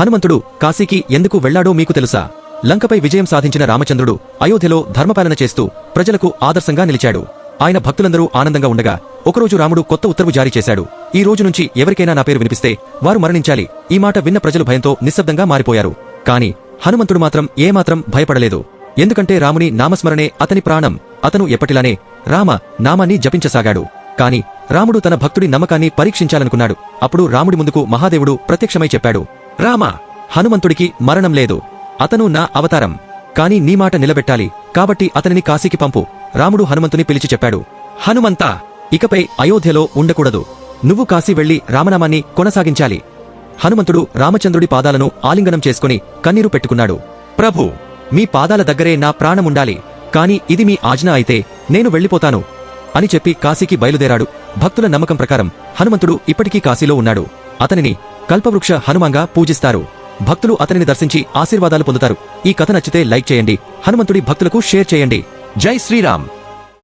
హనుమంతుడు కాశీకి ఎందుకు వెళ్ళాడో మీకు తెలుసా? లంకపై విజయం సాధించిన రామచంద్రుడు అయోధ్యలో ధర్మపాలన చేస్తూ ప్రజలకు ఆదర్శంగా నిలిచాడు. ఆయన భక్తులందరూ ఆనందంగా ఉండగా ఒకరోజు రాముడు కొత్త ఉత్తర్వు జారీ చేశాడు. ఈ రోజు నుంచి ఎవరికైనా నా పేరు వినిపిస్తే వారు మరణించాలి. ఈ మాట విన్న ప్రజలు భయంతో నిశ్శబ్దంగా మారిపోయారు. కాని హనుమంతుడు మాత్రం ఏమాత్రం భయపడలేదు. ఎందుకంటే రాముని నామస్మరణే అతని ప్రాణం. అతను ఎప్పటిలానే రామ నామాన్ని జపించసాగాడు. కాని రాముడు తన భక్తుడి నమ్మకాన్ని పరీక్షించాలనుకున్నాడు. అప్పుడు రాముడి ముందుకు మహాదేవుడు ప్రత్యక్షమై చెప్పాడు. రామా హనుమంతుడికి మరణం లేదు. అతను నా అవతారం. కాని నీ మాట నిలబెట్టాలి. కాబట్టి అతనిని కాశీకి పంపు. రాముడు హనుమంతుని పిలిచి చెప్పాడు. హనుమంతా ఇకపై అయోధ్యలో ఉండకూడదు. నువ్వు కాశీ వెళ్ళి రామనామాన్ని కొనసాగించాలి. హనుమంతుడు రామచంద్రుడి పాదాలను ఆలింగనం చేసుకుని కన్నీరు పెట్టుకున్నాడు. ప్రభు మీ పాదాల దగ్గరే నా ప్రాణముండాలి. కాని ఇది మీ ఆజ్ఞ అయితే నేను వెళ్ళిపోతాను. అని చెప్పి కాశీకి బయలుదేరాడు. భక్తుల నమ్మకం ప్రకారం హనుమంతుడు ఇప్పటికీ కాశీలో ఉన్నాడు. అతనిని కల్పవృక్ష హనుమంగా పూజిస్తారు. భక్తులు అతనిని దర్శించి ఆశీర్వాదాలు పొందుతారు. ఈ కథ నచ్చితే లైక్ చేయండి. హనుమంతుడి భక్తులకు షేర్ చేయండి. జై శ్రీరామ్.